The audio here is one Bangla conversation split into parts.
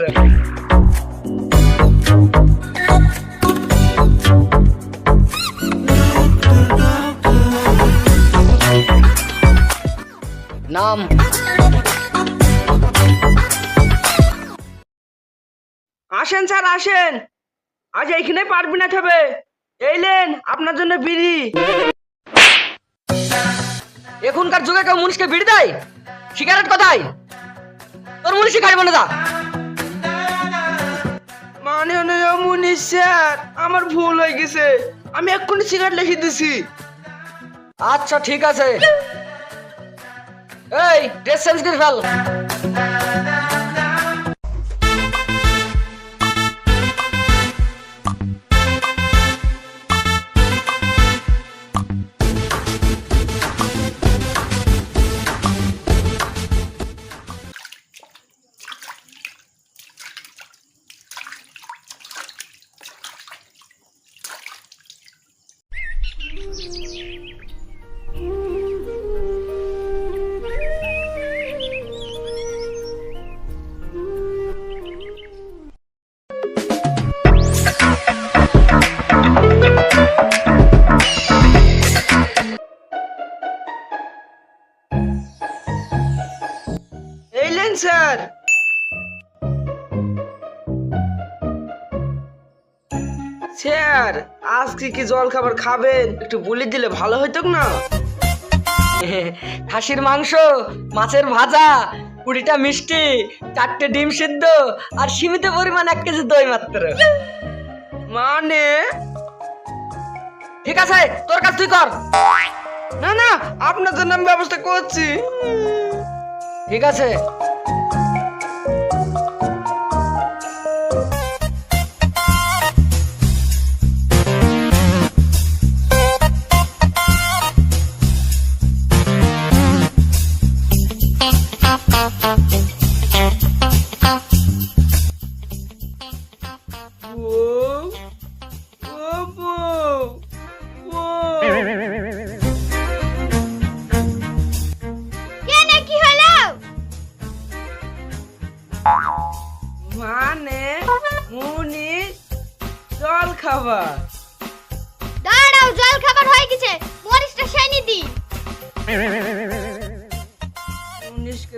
নাম। আসেন স্যার, আসেন। আজ এইখানে পারবি না খাবে এইলেন আপনার জন্য বিড়ি। এখনকার যুগে কেউ মুনিশকে বিড়ি দেয়? সিগারেট কোথায়? তোর মুনিশ খাইব না দা মাননীয় মুনিশ স্যার আমার ভুল হয়ে গেছে। আমি এক্ষুনি সিগারেট লিখে দিছি। আচ্ছা ঠিক আছে। এই, ড্রেস চেঞ্জ করে ফেল। এইলেন স্যার স্যার আজকে কি জল খাবার খাবেন? একটু বলে দিলে ভালো হইতো না? খাসির মাংস মাছের ভাজা কুড়িটা মিষ্টি চারটে ডিম সিদ্ধ আর সীমিত পরিমাণ এক কেজি দই মাত্র। মানে? ঠিক আছে তোর কাজ তুই কর। না না আপনার জন্য আমি ব্যবস্থা করছি। ঠিক আছে। বউ দাঁড়াও জল খাবার হয়ে গেছে। মরিচটা দি।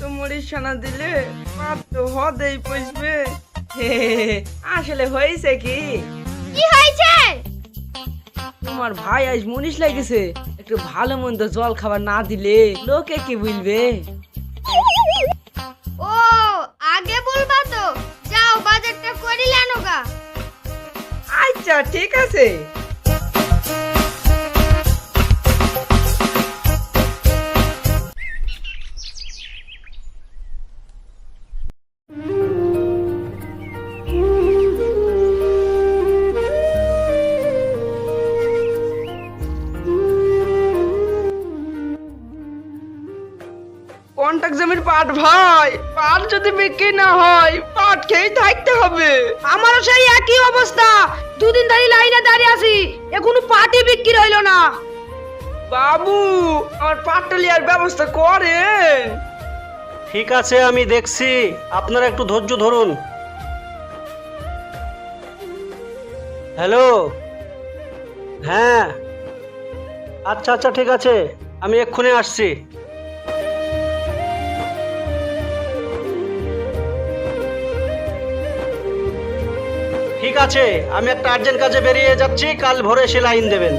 তো মরিচ দিলে মাত্র হদেই পচবে আসলে হয়েছে কি? কি হয়েছে? তোমার ভাই আজ লাগেছে। একটু ভালো মন্দ জল খাবার না দিলে লোকে কি বলবে ও আগে বলবা তো। যাও বাজারটা করিলে গা। আচ্ছা ঠিক আছে। কন্টাক্ট জমির পাট ভাই। পাট যদি বিক্রি না হয়, পাট খেয়েই থাকতে হবে। আমারও সেই একই অবস্থা। দুদিন ধরে লাইনে দাঁড়িয়ে আছি, এখনও পাটি বিক্রি হইল না। বাবু আমার পাটটা লিয়ার ব্যবস্থা করেন। ঠিক আছে, আমি দেখছি। আপনারা একটু ধৈর্য ধরুন। হ্যালো? হ্যাঁ। আচ্ছা আচ্ছা ঠিক আছে। আমি এক্ষুনি আসছি। ঠিক আছে আমি একটা আর্জেন্ট কাজে বেরিয়ে যাচ্ছি কাল ভোরে এসে লাইন দেবেন।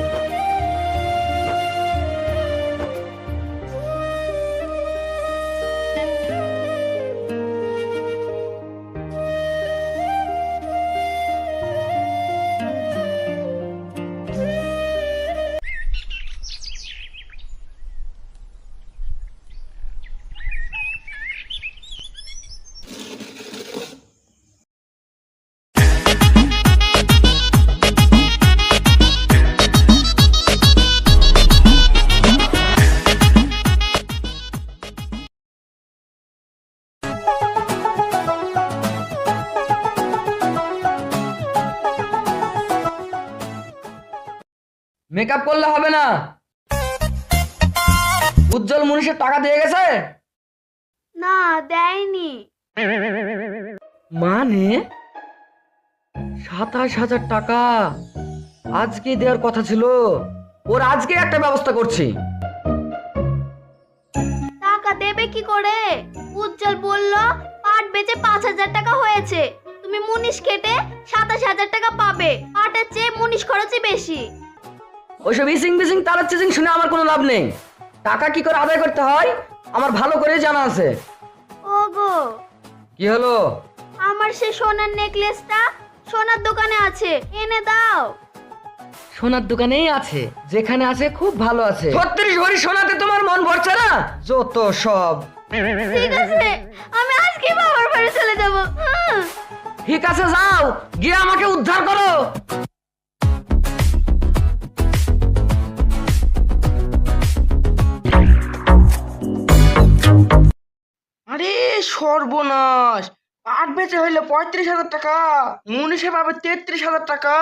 মেকআপ করলে হবে না। উজ্জ্বল মুনিশের টাকা দিয়ে গেছে? না দেয়নি। মানে? সাতাশ হাজার টাকা। আজকে দেওয়ার কথা ছিল। ওর আজকে একটা ব্যবস্থা করছি। টাকা দেবে কি করে? উজ্জ্বল বলল পাট বেচে পাঁচ হাজার টাকা হয়েছে। তুমি মুনিশ কেটে সাতাশ হাজার টাকা পাবে। পাটের চেয়ে মুনিশ খরচই বেশি। ওইসব ইসিং বিসিং তারার চিজিং শুনে আমার কোনো লাভ নেই। টাকা কি করে আদায় করতে হয় আমার ভালো করে জানা আছে। ওগো। কি হলো? আমার সেই সোনার নেকলেসটা সোনার দোকানে আছে এনে দাও। সোনার দোকানেই আছে যেখানে আছে খুব ভালো আছে। ছত্রিশ ভরি সোনাতে তোমার মন ভরছে না? যত সব। ঠিক আছে আমি আজকে বাবার বাড়ি চলে যাব। ঠিক আছে যাও গিয়ে আমাকে উদ্ধার করো। সর্বনাশ। পাট বেচে হইলে পঁয়ত্রিশ হাজার টাকা। মুনিশে পাবে তেত্রিশ হাজার টাকা।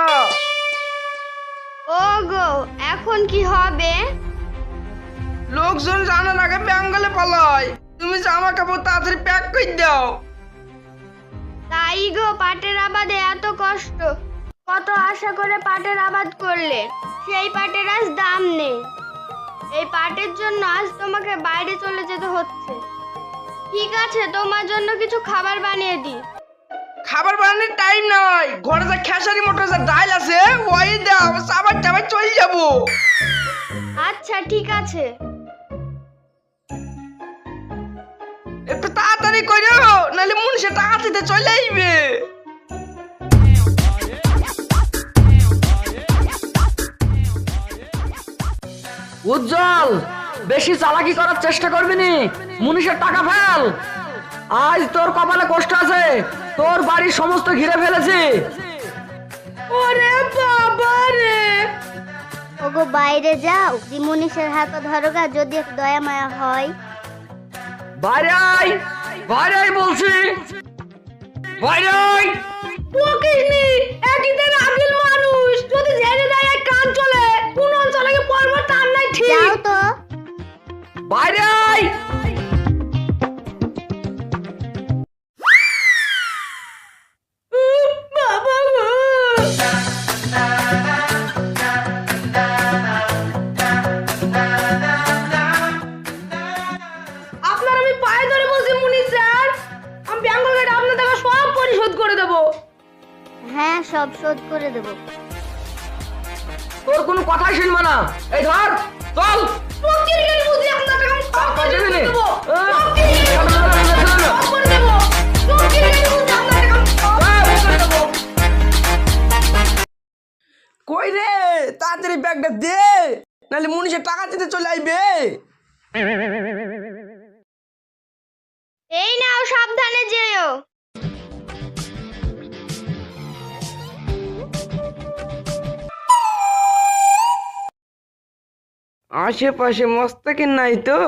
ও গো এখন কি হবে? লোকজন জানার আগে বেঙ্গলে পালায়। তুমি জামা কাপড় তাড়াতাড়ি প্যাক করে দাও। তাই গো পাটের আবাদে এত কষ্ট। কত আশা করে পাটের আবাদ করলে সেই পাটের আজ দাম নেই। এই পাটের জন্য আজ তোমাকে বাইরে চলে যেতে হচ্ছে। ঠিক আছে তোমার জন্য কিছু খাবার বানিয়ে দিই। খাবার বানানোর টাইম নাই। ঘরে যা খেসারি মোটর যা ডাল আছে ওই দাও সাবার টাবার চলে যাব। আচ্ছা ঠিক আছে। একটু তাড়াতাড়ি করো নাহলে মুনিশে টাকা দিতে চলে আসবে। উজ্জ্বল! বেশি চালাকি করার চেষ্টা করবি নি? মুনিশের টাকা ফেল। আজ তোর কপালে কষ্ট আছে। তোর বাড়ির সমস্ত ঘিরে ফেলেছি। ওরে বাবা রে। ওগো বাইরে যাও। দিমুনিশের হাতে ধরোগা যদি একটু দয়া মায়া হয়। বাইরে আয়। বাইরে আয় বলছি। বাইরে আয়। পকিনি একদিন আগিল মানুষ। যদি জেনে দেয় এক কান চলে। কোন অঞ্চলে পর্ব তার নাই ঠিক। যাও তো। বাইরে আয়। আপনার আমি পায়ে ধরে বলছি স্যার। আমি বেঙ্গল গেটে সব পরিশোধ করে দেবো। হ্যাঁ সব শোধ করে দেবো। তোর কোনো কথাই শুনব না। এই ধর চল। কই রে তাড়াতাড়ি ব্যাগটা দে, নাহলে মুনিশে টাকা দিতে চলে আইবে। এই নাও, সাবধানে যেও। আশেপাশে মস্তাকিন নাই তো।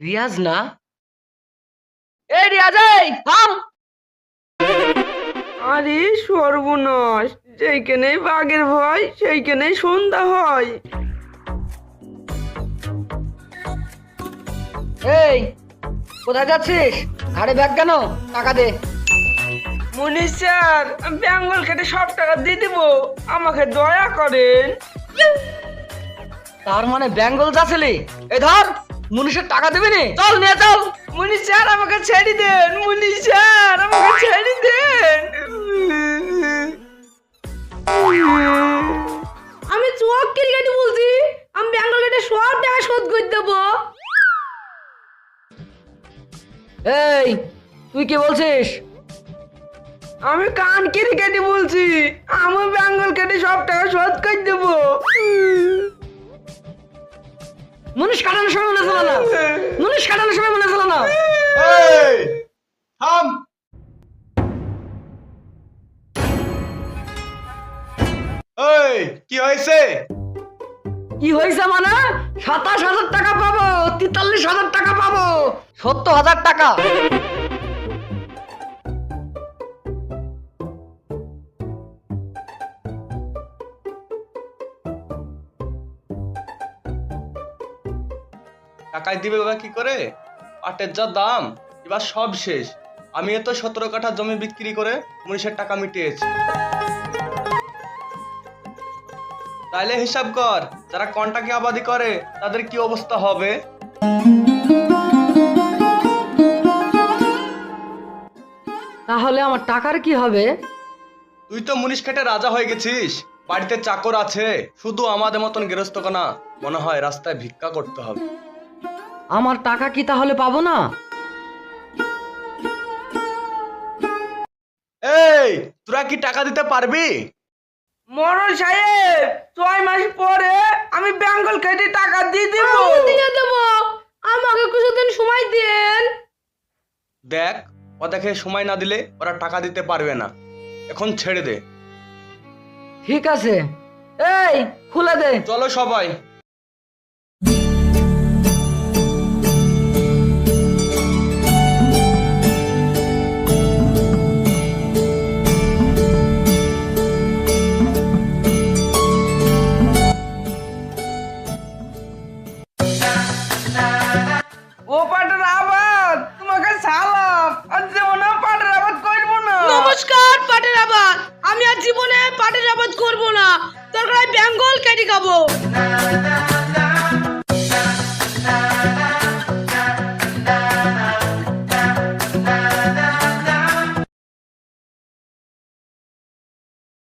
রিয়াজ না? এই রিয়াজ থাম! আরে সর্বনাশ যেইখানেই বাঘের ভয় সেইখানেই সন্ধ্যা হয়। এই কোথায় যাচ্ছিস? ঘাড়ে ব্যাগ কেন? টাকা দে। মনি স্যার আমি বেঙ্গল খেটে সব টাকা দিয়ে দিব। আমাকে দয়া করেন। তার মানে বেঙ্গল যাচ্ছিলি? এই ধর মুনিশের টাকা দিবি নি। চল নিয়ে চল। মুনি স্যার আমাকে ছেড়ে দেন মুনি স্যার আমাকে ছেড়ে দেন। আমি চোখ ক্রিকেট বলছি। আমি বেঙ্গল গেটে সব টাকা শোধ করে দেবো। এই তুই কি বলছিস? আমি কান ক্রিকেটই বলছি। আমি বেঙ্গল কেটে সব টাকা শোধ করে দেবো। মুনিশ কাটানোর সময় মনে ছিল না? মুনিশ কাটানোর সময় মনে ছিল না? থাম। কি হয়েছে? কি হয়েছে মানে? সাতাশ হাজার টাকা পাবো তেতাল্লিশ হাজার টাকা পাবো। সত্তর হাজার টাকা। টাকায় দিবে বাবা কি করে? পাটের যা দাম এবার সব শেষ। আমি তো সতেরো কাঠা জমি বিক্রি করে উনিশের টাকা মিটিয়েছি। তাইলে হিসাব কর যারা কন্টাকে আবাদি করে তাদের কি অবস্থা হবে? তাহলে আমার টাকার কি হবে? তুই তো মুনিশ খেটে রাজা হয়ে গেছিস। বাড়িতে চাকর আছে শুধু আমাদের মতন গৃহস্থ না মনে হয় রাস্তায় ভিক্ষা করতে হবে। আমার টাকা কি তাহলে পাবো না? এই তোরা কি টাকা দিতে পারবি? মরণ সাহেব ছয় মাস পরে আমি বেঙ্গল কেটে টাকা দিয়ে দিব। দিয়ে দেব। আমাকে কিছুদিন সময় দেন। দেখ ওদেরকে সময় না দিলে ওরা টাকা দিতে পারবে না। এখন ছেড়ে দে। ঠিক আছে। এই খুলে দে। চলো সবাই। না। তোর গলায় বেঙ্গল কেটে খাব।